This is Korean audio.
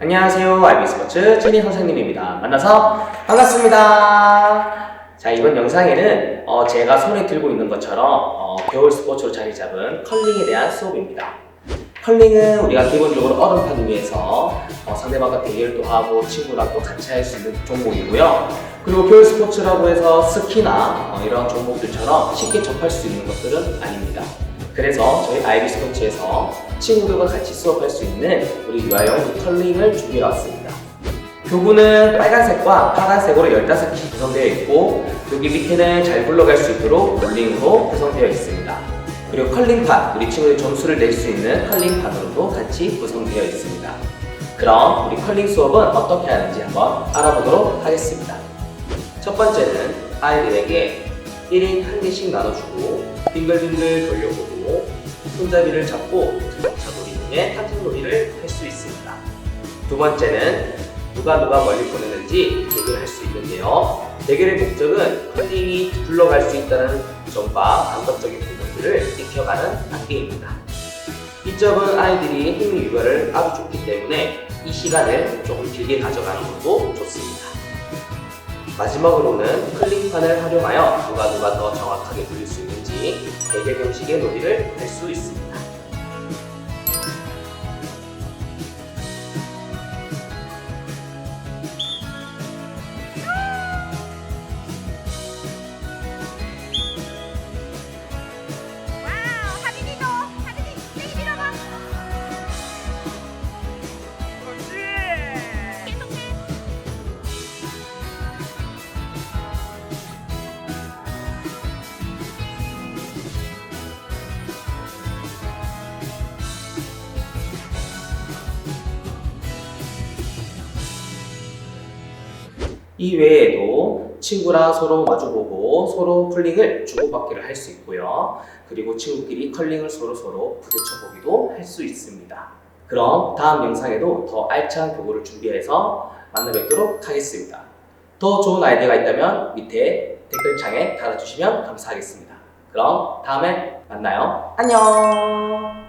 안녕하세요. IB 스포츠 찐이 선생님입니다. 만나서 반갑습니다. 자, 이번 영상에는 어, 제가 손에 들고 있는 것처럼 어, 겨울 스포츠로 자리 잡은 컬링에 대한 수업입니다. 컬링은 우리가 기본적으로 얼음판 위에서 어, 상대방과 대결도 하고 친구랑 또 같이 할 수 있는 종목이고요. 그리고 겨울 스포츠라고 해서 스키나 어, 이런 종목들처럼 쉽게 접할 수 있는 것들은 아닙니다. 그래서 저희 아이비 스포츠에서 친구들과 같이 수업할 수 있는 우리 유아용 컬링을 준비해 왔습니다. 교구는 빨간색과 파란색으로 15개 구성되어 있고 여기 밑에는 잘 굴러갈 수 있도록 롤링으로 구성되어 있습니다. 그리고 컬링판, 우리 친구들이 점수를 낼 수 있는 컬링판으로도 같이 구성되어 있습니다. 그럼 우리 컬링 수업은 어떻게 하는지 한번 알아보도록 하겠습니다. 첫 번째는 아이들에게 1인 한 개씩 나눠주고 빙글빙글 돌려보고 손잡이를 잡고 자동차 놀이 중에 타틀 놀이를 할 수 있습니다. 두 번째는 누가 누가 멀리 보내는지 대결할 수 있는데요. 대결의 목적은 컬링이 굴러갈 수 있다는 점과 감각적인 부분들을 익혀가는 단계입니다. 이 점은 아이들이 흥미 유발을 아주 좋기 때문에 이 시간을 조금 길게 가져가는 것도 좋습니다. 마지막으로는 클링판을 활용하여 누가 누가 더 정확하게 돌릴 수 있는지 대결 형식의 놀이를 할 수 있습니다. 이 외에도 친구랑 서로 마주보고 서로 컬링을 주고받기를 할 수 있고요. 그리고 친구끼리 컬링을 서로 서로 부딪혀보기도 할 수 있습니다. 그럼 다음 영상에도 더 알찬 교구를 준비해서 만나 뵙도록 하겠습니다. 더 좋은 아이디어가 있다면 밑에 댓글창에 달아주시면 감사하겠습니다. 그럼 다음에 만나요. 안녕!